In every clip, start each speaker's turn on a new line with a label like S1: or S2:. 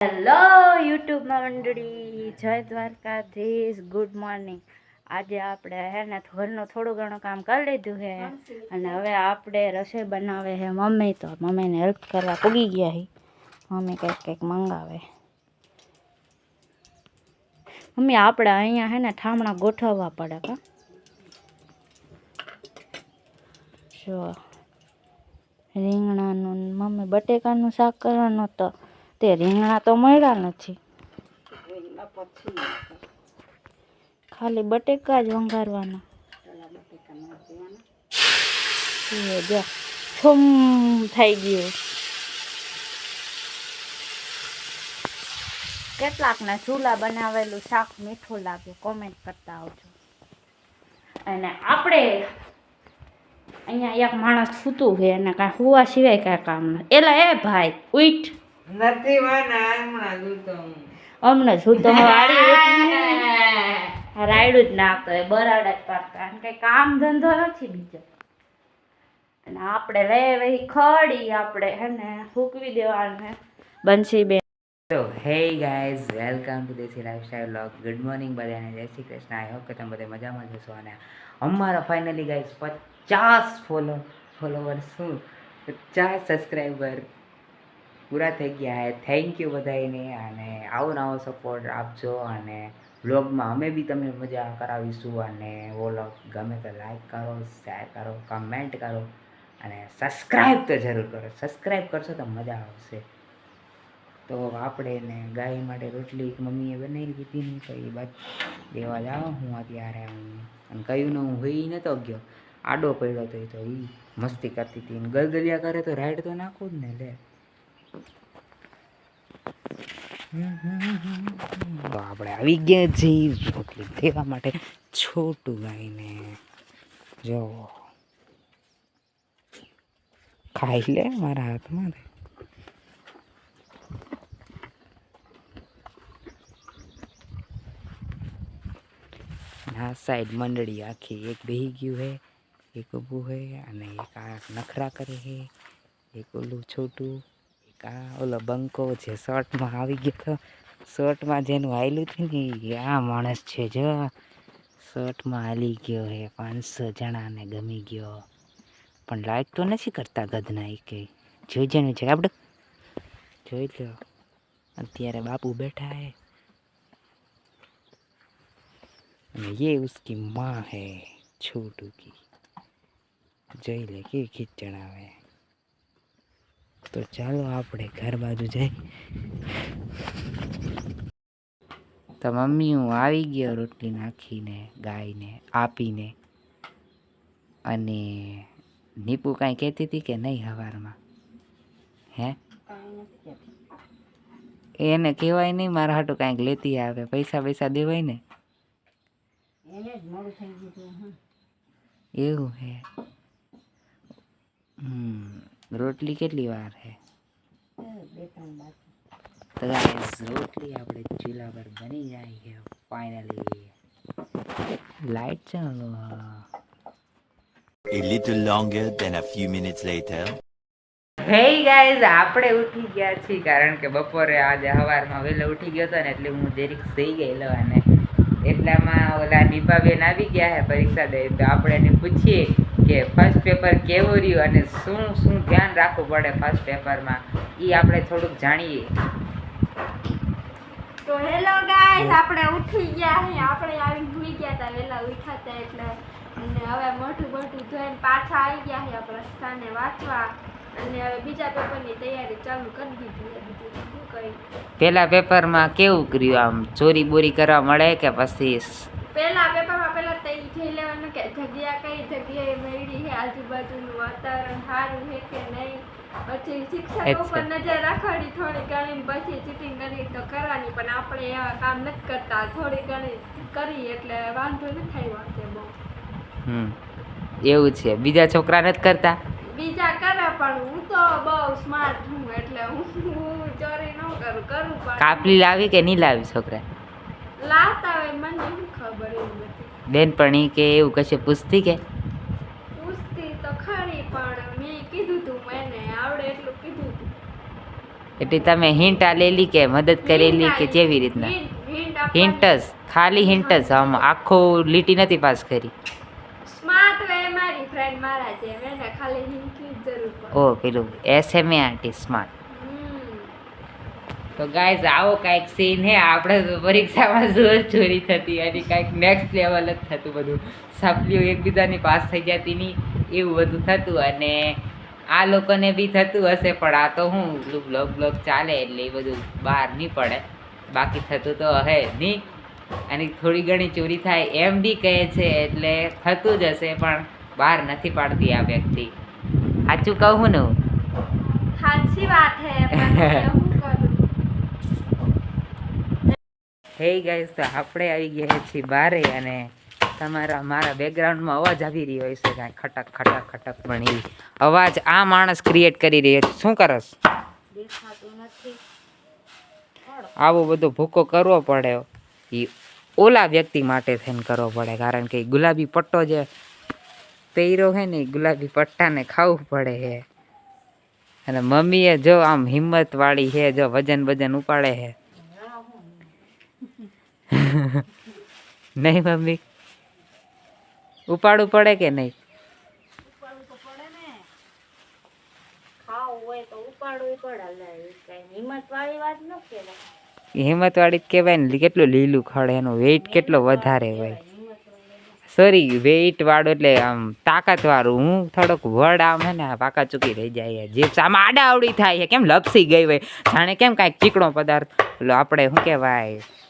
S1: Hello યુટ્યુબમાં મંડળી, જય દ્વારકાધીશ, ગુડ મોર્નિંગ. આજે આપણે હે ને ઘરનું થોડું ઘણું કામ કરી લીધું છે અને હવે આપણે રસોઈ બનાવે છે મમ્મી તો મમ્મીને હેલ્પ કરવા પૂગી ગયા છે મમ્મી કંઈક કંઈક મંગાવે. મમ્મી, આપણે અહીંયા હે ને ઠામણા ગોઠવવા પડે કા? જો, રીંગણાનું મમ્મી બટેકાનું શાક કરવાનું તો તે રીંગણા તો મળ્યા નથી. ખાલી બટેકા જ વંગારવાના છમ થઈ ગયું. કેટલાકને ચૂલા બનાવેલું શાક મીઠું લાગે કોમેન્ટ કરતા આવજો. અને આપણે અહીંયા એક માણસ સૂતું છે અને કાંઈ હોવા સિવાય કાંઈ કામ નથી એલા, એ ભાઈ, ઉઠ.
S2: નથી વાના હમણાં જોતો હું
S1: રાયડું જ નાખતો હોય બરાડા જ પાડતા. અને કંઈ કામ ધંધો નથી બીજો. અને આપણે લઈ વહી ખડી આપણે હે ને સૂકવી દેવાનું બંસી બેન
S2: તો hey guys welcome to desi lifestyle blog good morning બધાને જય શ્રી કૃષ્ણ. આઈ હોપ કે તમે બધા મજામાં જશો અને અમારા ફાઇનલી ગાઈઝ પચાસ ફોલો ફોલોવર્સ શું? પચાસ સબસ્ક્રાઈબર પૂરા થઈ ગયા થેન્ક યુ બધાને અને આવો નવો સપોર્ટ આપજો અને વ્લોગમાં અમે બી તમને મજા કરાવીશું અને વ્લોગ ગમે તો લાઈક કરો શેર કરો કમેન્ટ કરો અને સબસ્ક્રાઈબ તો જરૂર કરો. સબસ્ક્રાઈબ કરશો તો મજા આવશે. તો આપણે ને ગાય માટે રોટલી મમ્મીએ બનાવી દીધી ને તો એ બાદ દેવા જાઓ હું અત્યારે અને કહ્યું ને હું હોઈ નતો ગયો. આડો પડ્યો તો એ તો એ મસ્તી કરતી હતી ગલગલિયા કરે તો રાઈડ તો નાખું જ ને લે. તો આપણે આવી ગયા છીએ રોટલી દેવા માટે છોટું ગાઈને. જો. ખાઈ લે મારા હાથમાં આ સાઈડ મંડળી આખી એક બેહી ગયું હે, એક ઊભું હે અને એક આ નખરા કરે હે, એક ઓલું છોટું. કા ઓલો બંકો જે શર્ટમાં આવી ગયો તો શર્ટમાં જેનું આવેલું હતું ને આ માણસ છે જો. શર્ટમાં હાલી ગયો હે, પાંચસો જણાને ગમી ગયો. પણ લાઈક તો નથી કરતા ગધના એ કંઈ જોઈ જેનું છે આપણે. જોઈ લો અત્યારે બાપુ બેઠા હે. અને યે ઉસકી માં હે છોટું કી જોઈ લે કે ખીચ ચણાવે તો ચાલો આપણે ઘર બાજુ જઈ. તો મમ્મી, હું આવી ગયો રોટલી નાખીને, ગાયને, આપીને. અને નીપુ કાંઈ કહેતી હતી કે નહીં હવારમાં? હે? એને કહેવાય નહીં, મારા હાટું કાંઈક લેતી આવે, પૈસા પૈસા દેવાય ને? એવું હે. હમ. રોટલી કેટલી વાર હે? તો ગાઈસ રોટલી આપણે ચૂલા પર બની જાય છે ફાઇનલી લાઈટ ચાલો
S3: A little longer than a few minutes later.
S2: Hey guys, આપણે ઉઠી ગયા છીએ કારણ કે બપોરે આજે સવારમાં વહેલો ઉઠી ગયો હતો ને એટલે હું દેરીક સઈ ગયેલો અને એટલામાં ઓલા દીપાબેન આવી ગયા હે પરીક્ષા દે તો આપણે એને પૂછીએ કે ફર્સ્ટ પેપર કેવું રહ્યું અને શું શું ધ્યાન રાખવું પડે ફર્સ્ટ પેપરમાં એ આપણે થોડુંક જાણીએ.
S4: તો હેલો ગાઈસ આપણે ઉઠી ગયા હે. આપણે આવી ભૂલી ગયા હતા વહેલા ઉઠ્યા હતા એટલે. અને હવે મોટું મોટું ધોઈને પાછા આવી ગયા છે આપણા સ્થાને વાંચવા. અને હવે બીજા પેપરની તૈયારી ચાલુ કરી દીધી બીજું
S2: પેલા પેપરમાં કેવું કર્યું આમ? ચોરી બોરી કરવા મળે કે પછી
S4: પેલા પેપરમાં કે જગ્યા કઈ જગ્યાએ મળી છે આજુબાજુનું વાતાવરણ સારું છે કે નહીં? પછી શિક્ષકો પર નજર રાખવાની થોડી ઘણી પછી ચીટિંગ કરી તો કરવાની પણ આપણે એવા કામ નથી કરતા. થોડી ઘણી કરી એટલે વાંધો નથી થાય વાંચે બહુ.
S2: હમ. એવું છે. બીજા છોકરા નથી કરતા?
S4: બીજા કરે પણ હું તો બહુ સ્માર્ટ છું એટલે હું હું ચોરી ન કરું કરું પણ.
S2: કાપલી લાવી કે નહીં લાવી છોકરા
S4: લાવતા હોય મને શું ખબર એવું બધી
S2: બેનપણી કે એવું કશે પૂછતી કે?
S4: પૂછતી તો ખરી પણ મેં કીધું તું એને આવડે એટલું કીધું તું.
S2: એટલે તમે હિન્ટ આલેલી કે મદદ કરેલી કે જેવી રીતના? હિન્ટ જ ખાલી હિન્ટ જ આમ આખો લીટી નથી પાસ કરી.
S4: સ્માર્ટ વે મારી ફ્રેન્ડ મારા ખાલી હિન્ટની જરૂર
S2: ઓ પેલું એસએમએ આર્ટિસ્ટ સ્માર્ટ. તો ગાઈઝ આવો કાંઈક સીન હે. આપણે પરીક્ષામાં જોર ચોરી થતી અને કાંઈક નેક્સ્ટ લેવલ જ થતું બધું. સપ્લીઓ એકબીજાની પાસ થઈ જતી નહીં. એવું બધું થતું અને આ લોકોને બી થતું હશે પણ આ તો હું બ્લોગ બ્લોગ ચાલે એટલે એ બધું બહાર નહીં પડે. બાકી થતું તો હે નહીં. અને થોડી ઘણી ચોરી થાય એમ બી કહે છે એટલે થતું જ હશે પણ બહાર નથી પાડતી આ વ્યક્તિ. સાચું કહું ને
S4: સાચી વાત હે પણ હવે હું
S2: હે ગાઈસ તો આપણે આવી ગયા છીએ બારે અને તમારા મારા બેકગ્રાઉન્ડમાં અવાજ આવી રહ્યો હશે કાંઈ ખટક ખટક ખટક પણ એ અવાજ આ માણસ ક્રિએટ કરી રહ્યો છે. શું કરસ? આવો બધો ભૂકો કરવો પડે. એ ઓલા વ્યક્તિ માટે થઈને કરવો પડે કારણ કે ગુલાબી પટ્ટો જે પહેર્યો છે ને ગુલાબી પટ્ટાને ખાવું પડે છે અને મમ્મીએ જો આમ હિંમત વાળી છે જો વજન વજન ઉપાડે છે નહીં મમ્મી. ઉપાડવું પડે કે નહીં?
S1: હિંમત વાળી
S2: જ કહેવાય ને કેટલું લીલું ખડે એનું વેઇટ કેટલો વધારે હોય. સોરી વેઇટ વાળું એટલે આમ તાકાત વાળું હું થોડોક વડ આમ હે ને પાકા ચૂકી રહી જાય જીપ્સ આમાં આડા આવડી થાય છે. કેમ લપસી ગઈ હોય? જાણે કેમ કાંઈક ચીકણો પદાર્થ. આપણે શું કહેવાય?
S1: જીભ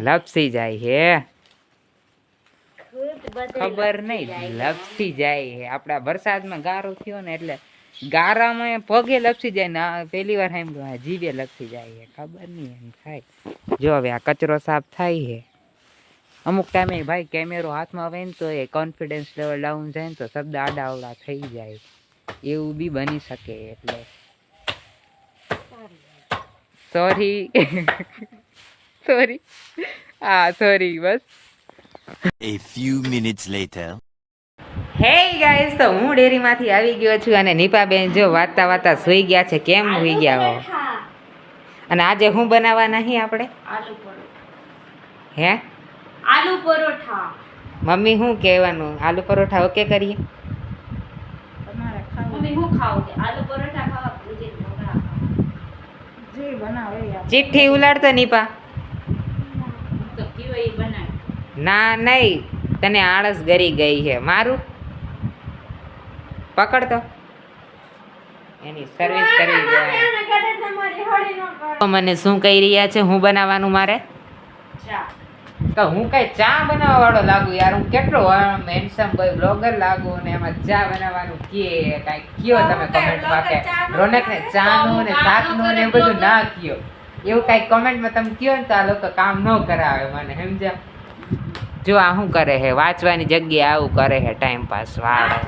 S1: લપસી
S2: જાય.
S1: હે.
S2: ખબર નહીં લપસી જાય હે. આપણા વરસાદમાં ગારો થયો ને એટલે ગારામાં પગે લપસી જાય ને પહેલી વાર એમ જીભે લપસી જાય હે. ખબર નહીં એમ થાય. જો હવે આ કચરો સાફ થાય હે. અમુક ટાઈમે ભાઈ કેમેરો હાથમાં આવે ને તો એ કોન્ફિડન્સ લેવલ ડાઉન જાય ને તો શબ્દ આડા અવડા થઈ જાય. એવું બી બની શકે એટલે. સોરી. સોરી હા સોરી બસ.
S3: A few minutes later.
S2: Hey guys તો હું ડેરીમાંથી આવી ગયો છું અને નીપાબેન જો વાતા વાતા સૂઈ ગયા છે. કેમ સૂઈ ગયા હો? અને આજે હું બનાવવા નહીં આપણે?
S1: આલુ પરોઠા.
S2: હે?
S4: આલુ પરોઠા.
S2: મમ્મી શું કહેવાનું? આલુ પરોઠા ઓકે કરીએ?
S4: મમ્મી હું ખાવું? છે આલુ પરોઠા ખાવા?
S1: જે બનાવે
S2: ચિઠ્ઠી ઉલાડતો નીપા. ના નહીં. તને આળસ ગરી ગઈ છે. મારું? પકડતો એની સર્વિસ કરવી તો મને શું કહી રહ્યા છે? હું બનાવવાનું મારે? તો હું કઈ ચા બનાવવા વાળો લાગુ યાર. હું કેટલો હેન્ડસમ કોઈ બ્લોગર લાગુ ને એમાં ચા બનાવવાનું કે કાંઈ કયો તમે કમેન્ટમાં કે રોનક ને ચા નું ને શાકનું ને એ બધું ના કયો. એવું કાંઈ કોમેન્ટમાં તમે કયો ને તો આ લોકો કામ ન કરાવે મને, સમજ્યા? જો આ શું કરે છે? વાંચવાની જગ્યાએ આવું કરે છે ટાઈમ પાસ વાળે.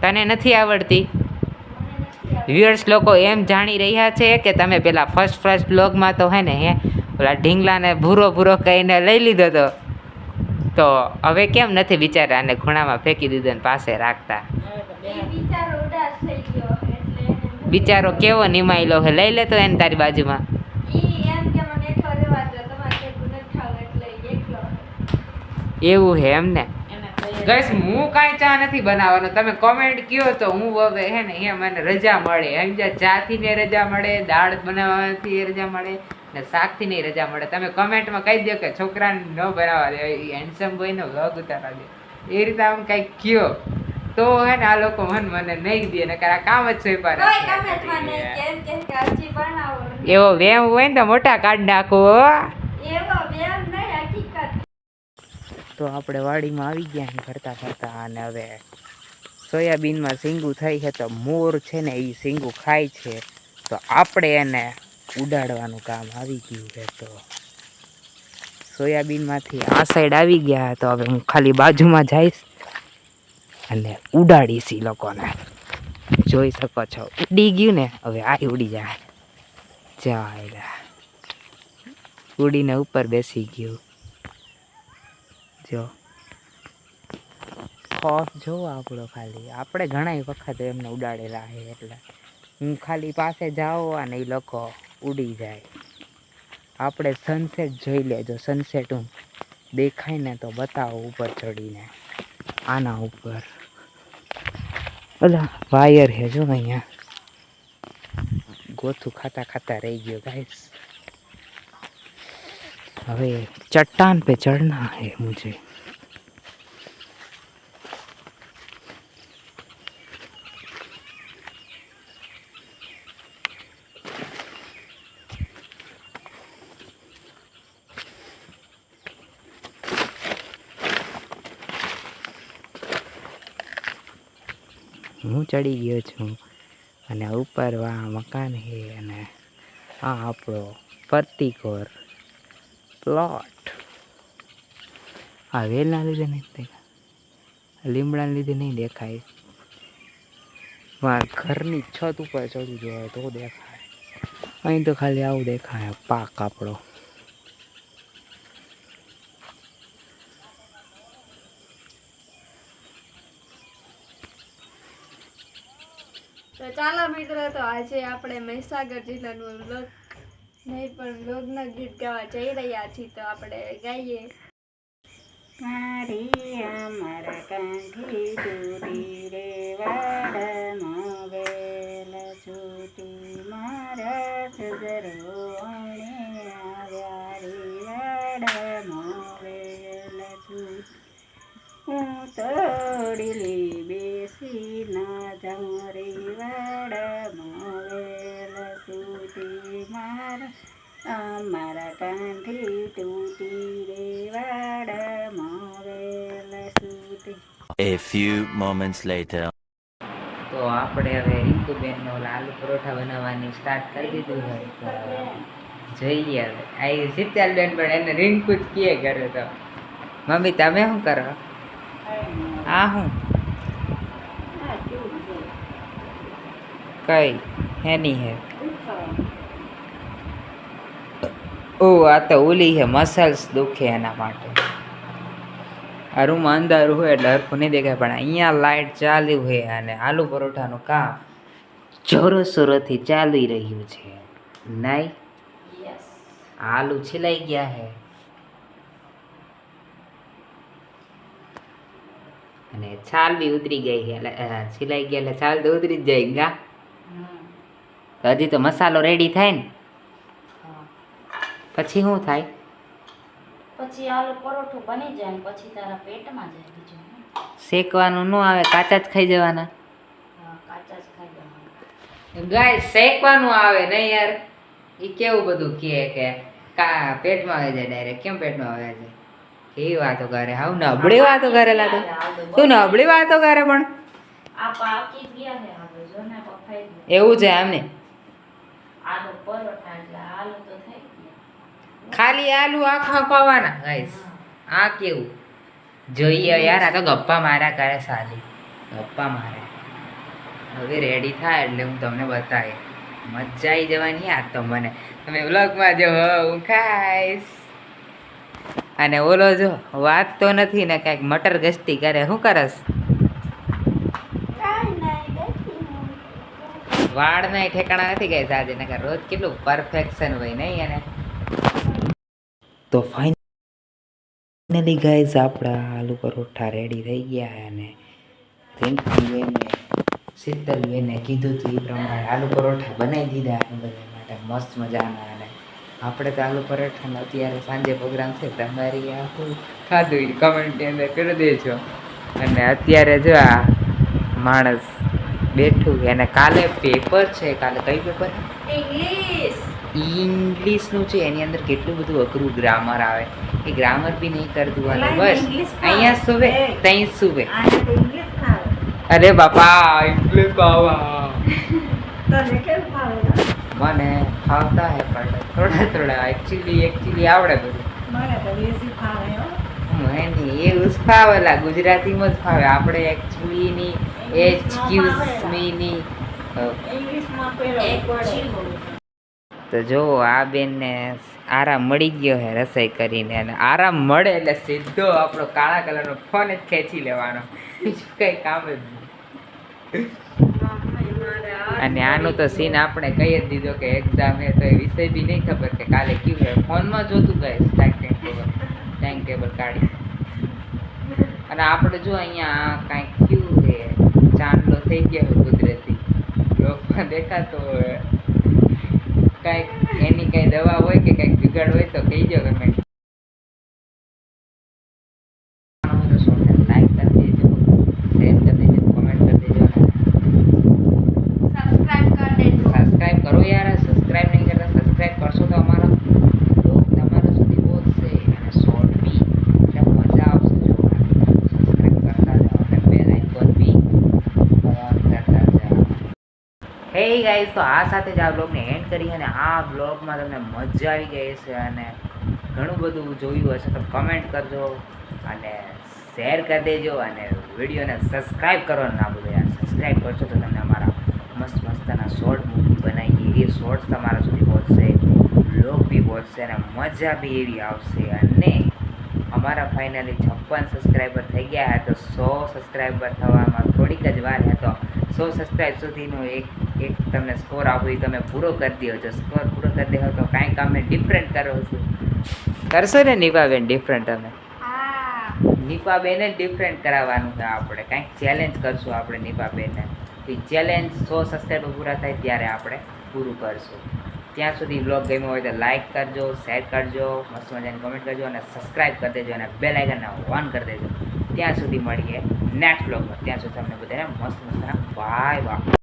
S2: તને નથી આવડતી? વ્યુઅર્સ લોકો એમ જાણી રહ્યા છે કે તમે પેલા ફર્સ્ટ ફર્સ્ટ બ્લોગમાં તો હે ને, હે ઓલા ઢીંગલાને ભૂરો ભૂરો કહીને લઈ લીધો તો તો હવે કેમ નથી બિચારા અને ખૂણામાં ફેંકી દીધો ને પાસે રાખતા?
S4: બિચારો
S2: કેવો નિમાયલો હે. લઈ લેતો એને તારી બાજુમાં. એવું હે
S1: એમ ને
S2: ગઈશ હું કાંઈ ચા નથી બનાવવાનો. તમે કોમેન્ટ કયો તો હું હવે હે ને એ મને રજા મળે. સમજ્યા ચાથી ને રજા મળે દાળ બનાવવાથી રજા મળે ને શાકથી નહીં રજા મળે. તમે કોમેન્ટમાં કહી દો કે છોકરાને ન બનાવવા દે હેન્ડસમ બોયનો વ્લોગ ઉતારવા દે એ રીતે આમ કંઈક કયો. તો હે ને આ લોકો મન મને નહીં દે ને આ કામ જ
S4: છે બનાવો
S2: એવો વેમ હોય ને તો મોટા કાઢ નાખો
S4: એવો
S2: તો આપણે વાડીમાં આવી ગયા છીએ ફરતા ફરતા અને હવે સોયાબીનમાં સિંગું થઈ છે તો મોર છે ને એ સિંગું ખાય છે. તો આપણે એને ઉડાડવાનું કામ આવી ગયું છે તો સોયાબીનમાંથી આ સાઈડ આવી ગયા તો હવે હું ખાલી બાજુમાં જઈશ. અને ઉડાડીશ લોકોને. જોઈ શકો છો. ઉડી ગયું ને, હવે આ ઉડી જાય. જાય ઉડીને ઉપર બેસી ગયું. જો. ખોફ જોવો આપણો ખાલી. આપણે ઘણા વખત એમને ઉડાડેલા છે એટલે. હું ખાલી પાસે જાઓ અને એ લોકો ઉડી જાય. આપણે સનસેટ જોઈ લેજો. સનસેટ હું દેખાય ને તો બતાવો ઉપર ચડીને. આના ઉપર. અલા, વાયર હે જો અહીંયા. ગોથું ખાતા ખાતા રહી ગયો ગાઈસ હવે ચટ્ટાન પે ચડના હે મુજે. હું ચડી ગયો છું. અને ઉપર વા મકાન છે અને આ આપણો ફરતીકોર પ્લોટ આ વેલના લીધે નહીં દેખાય. લીમડાને લીધે નહીં દેખાય. મારા ઘરની છત ઉપર ચડવું જોઈએ તો દેખાય. અહીં તો ખાલી આવું દેખાય, પાક આપણો.
S4: ચાલો મિત્રો તો આજે આપણે મહીસાગર જિલ્લાનું લોક નહીં પણ લોકના ગીત ગાવા જઈ રહ્યા છીએ તો આપણે ગાઈએ.
S1: મારી અમારા કંઠી દૂરી રે વાડમાં વેલ છૂટી, મારા સજરો આવ્યા રે. તોડીલી બેસી ના જમરી રે વાડમાં વેલ છૂટી મારા. અમારા કાંઠી તૂટી રે વાડમાં વેલ છૂટી
S3: A few moments later.
S2: તો આપણે હવે રિંકુબેનનો લાલુ પરોઠા બનાવવાની સ્ટાર્ટ કરી દીધું હોય તો જોઈએ હવે આ શીતલબેન પણ એને રિંકુ જ કહે કરે તો. મમ્મી તમે શું કરો? આ હું? કઈ? હેની હે. ઓ આ તો ઓલી હે મસલ્સ દુખે એના માટે. આ રૂમ અંધારું હોય એટલે હરખું નહીં દેખાય પણ અહીંયા લાઇટ ચાલુ હોય અને આલુ પરોઠાનું કામ જોરો સોરોથી ચાલી રહ્યું છે. નહીં? આલુ છીલાઈ ગયા હે. અને છાલ બી ઉતરી ગઈ એટલે અ, છીલાઈ ગયા એટલે છાલ તો ઉતરી જ જાય ગા. હજી તો મસાલો રેડી થાય ને? પછી શું થાય?
S1: પછી આલુ પરોઠું બની જાય ને પછી તારા પેટમાં જાય બીજું.
S2: શેકવાનું ન આવે કાચા જ ખાઈ જવાના.
S1: કાચા જ ખાઈ જવાના.
S2: ગાય શેકવાનું આવે નહીં યાર. એ કેવું બધું કહે કે કા પેટમાં આવી જાય ડાયરેક્ટ કેમ પેટમાં આવે છે કેવી વાતો કરે હાવ નબળી વાતો કરેલા લાગે તું. નબળી વાતો કરે પણ.
S1: આ
S2: એવું છે
S1: એમને
S2: ખાલી આલુ આખા ખવાના ગાઈસ. આ કેવું? જોઈએ યાર આ તો ગપ્પા મારા કરે સાલી. ગપ્પા મારે. હવે રેડી થાય એટલે હું તમને બતાવીશ. મજા આવી જવાની આ તો મને તમે વ્લોગમાં જો હું ખાઈશ. અને ઓલો જો વાત તો નથી ને કાંઈક મટર ગસ્તી કરે શું કરસ. વાળના ઠેકાણા નથી ગઈ સાજે નકર રોજ કેટલું પરફેક્શન હોય નહીં અને તો ફાઇનલી ગાઈઝ આપણા આલુ પરોઠા રેડી થઈ ગયા અને રિંકીબેને શીતલબેને કીધું હતું એ પ્રમાણે આલુ પરોઠા બનાવી દીધા બધા માટે મસ્ત મજાના અને આપણે તો આલુ પરાઠાનો અત્યારે સાંજે પ્રોગ્રામ છે તમારી આખું ખાધું કમેન્ટની અંદર કરી દેજો. અને અત્યારે જો આ માણસ બેઠું એને કાલે પેપર છે કાલે કઈ પેપર
S4: ઇંગ્લિશ
S2: ઇંગ્લિશનું છે એની અંદર કેટલું બધું અઘરું ગ્રામર આવે. એ ગ્રામર બી નહીં કરતું અને બસ. અહીંયા સુવે ત્યાં સુવે. અરે બાપા ઇંગ્લિશ બાવા મને ખાવતા હે પણ. થોડા થોડા એકચ્યુઅલી એકચ્યુઅલી આવડે બધું.
S1: મને તો દેશી ફાવે હો.
S2: મને એ જ ફાવેલા ગુજરાતીમાં જ ફાવે. આપણે એકચ્યુઅલી ની એક્સક્યુઝ મી ની. તો જો આ બેનને આરામ મળી ગયો છે રસોઈ કરીને. અને આરામ મળે એટલે સીધો આપણો કાળા કલરનો ફોન જ ખેંચી લેવાનો. બીજું કંઈ કામ જ નહીં. અને આનું તો સીન આપણે કહી જ દીધો કે એક્ઝામ હે તો એ વિષય બી નહીં ખબર કે કાલે કયું હોય ફોનમાં જોતું ગਏ ટાઈમ ટેબલ ટાઈમ ટેબલ કાઢી અને આપણે જો અહીંયા કાંઈક કયું છે. ચાંદલો થઈ ગયો હોય કુદરતી. લોકમાં દેખાતો હોય. કાંઈક એની કાંઈ દવા હોય કે કાંઈક જુગાડ હોય તો કહી દો તમે લાઈક કરી દેજો શેર કરી દેજો કોમેન્ટ કરી દેજો અને
S4: સબસ્ક્રાઇબ કરી દેજો
S2: સબસ્ક્રાઇબ કરો યાર સબસ્ક્રાઇબ નહીં કરતા સબસ્ક્રાઇબ કરશો તો અમારો બ્લોગ તમારા સુધી પહોંચશે અને શોર્ટ બી એટલે મજા આવશે જોવાની સબસ્ક્રાઇબ કરતા જાઓ અને બેલ આઇકોન બી ઓન કરતા જાઓ હે તો આ સાથે જ આ બ્લોગને એન્ડ કરી અને આ બ્લોગમાં તમને મજા આવી ગઈ હશે અને ઘણું બધું જોયું હશે તો કમેન્ટ કરજો અને શેર કરી દેજો અને વિડીયોને સબસ્ક્રાઈબ કરવાનું ના ભૂલો યાર. સબસ્ક્રાઈબ કરશો તો તમને અમારા મસ્ત મસ્તના શોર્ટ મૂવી બનાવીએ. એ શોર્ટ્સ તમારા સુધી પહોંચશે બ્લોગ બી પહોંચશે અને મજા બી એવી આવશે. અને અમારા ફાઇનલી છપ્પન સબસ્ક્રાઈબર થઈ ગયા હે, તો સો સબસ્ક્રાઈબર થવામાં થોડીક જ વાર હે, તો સો સબસ્ક્રાઈબ સુધીનો એક એક તમને સ્કોર આપો એ તમે પૂરો કરી દો. છો સ્કોર પૂરો કરી દેવો તો કાંઈક અમે ડિફરન્ટ કરો છો. કરશો ને નિભાબેન ડિફરન્ટ અમે
S4: નિભાબેને
S2: નિપાબેને ડિફરન્ટ કરાવવાનું છે આપણે. કાંઈક ચેલેન્જ કરશું આપણે નિભાબેનને એ ચેલેન્જ સો સબસ્ક્રાઈબર પૂરા થાય ત્યારે આપણે પૂરું કરશું. ત્યાં સુધી બ્લોગ ગમ્યો હોય તો લાઇક કરજો શેર કરજો મસ્ત મજાની કમેન્ટ કરજો અને સબસ્ક્રાઈબ કરી દેજો અને બેલ આઇકનને ઓન કરી દેજો. ત્યાં સુધી મળીએ. નેક્સ્ટ બ્લોગમાં ત્યાં સુધી તમને બધાને મસ્ત મસ્તના બાય બાય